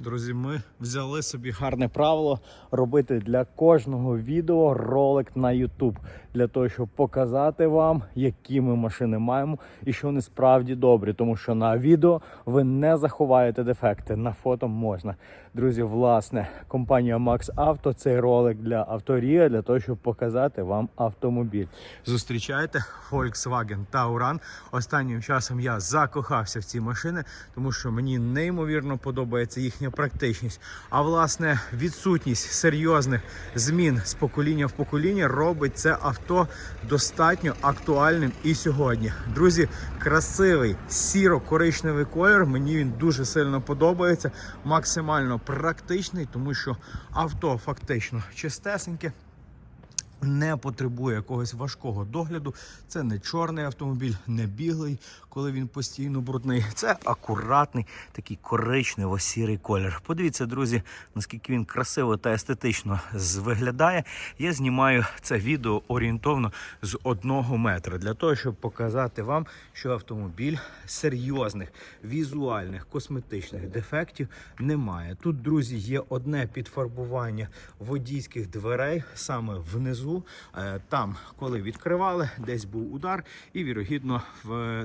Друзі, ми взяли собі гарне правило робити для кожного відео ролик на YouTube, для того, щоб показати вам, які ми машини маємо і що вони справді добрі. Тому що на відео ви не заховаєте дефекти. На фото можна. Друзі, власне, компанія Max Auto цей ролик для авторія, для того, щоб показати вам автомобіль. Зустрічайте Volkswagen Tauran. Останнім часом я закохався в ці машини, тому що мені неймовірно подобається їхня практичність. А власне відсутність серйозних змін з покоління в покоління робить це авто достатньо актуальним і сьогодні. Друзі, красивий сіро-коричневий колір. Мені він дуже сильно подобається. Максимально практичний, тому що авто фактично чистесеньке не потребує якогось важкого догляду. Це не чорний автомобіль, не біглий, коли він постійно брудний. Це акуратний, такий коричнево-сірий колір. Подивіться, друзі, наскільки він красиво та естетично виглядає. Я знімаю це відео орієнтовно з одного метра для того, щоб показати вам, що автомобіль серйозних візуальних косметичних дефектів немає. Тут, друзі, є одне підфарбування водійських дверей саме внизу. Е, Там, коли відкривали, десь був удар, і вірогідно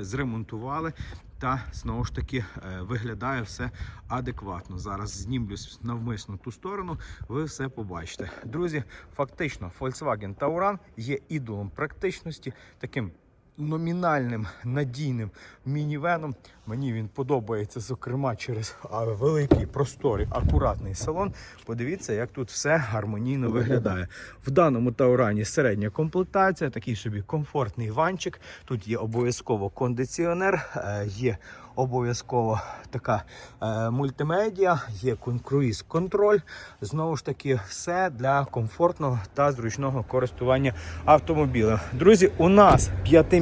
зремонтували. Та знову ж таки е, виглядає все адекватно. Зараз знімлюсь навмисно ту сторону. Ви все побачите. Друзі, фактично, Volkswagen Tauran є ідолом практичності, таким номінальним надійним мінівеном. Мені він подобається, зокрема, через великий просторий, акуратний салон. Подивіться, як тут все гармонійно виглядає. В даному таурані середня комплектація, такий собі комфортний ванчик. Тут є обов'язково кондиціонер, е, є обов'язково така е, мультимедіа, є круїз контроль. Знову ж таки, все для комфортного та зручного користування автомобілем. Друзі, у нас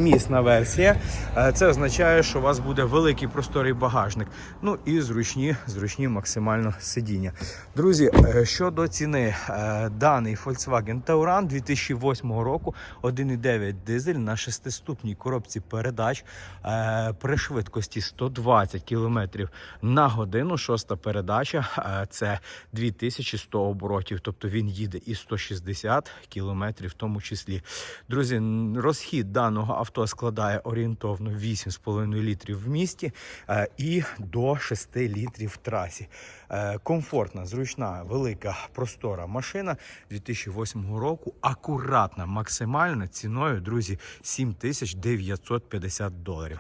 п'ятимісна версія. Е, Це означає, що у вас буде великий просторий багажник. Ну і зручні, зручні максимально сидіння. Друзі, е, щодо ціни, е, даний Volkswagen Tauran 2008 року 1,9 дизель на шестиступній коробці передач при швидкості 120 км на годину. Шоста передача це 2100 оборотів, тобто він їде і 160 км в тому числі. Друзі, розхід даного авто складає орієнтовно 8,5 літрів в місті е, і до 6 літрів в трасі. Е, Комфортна, зручна, велика, простора машина 2008 року. Акуратна, максимальна ціною, друзі, 7950 доларів.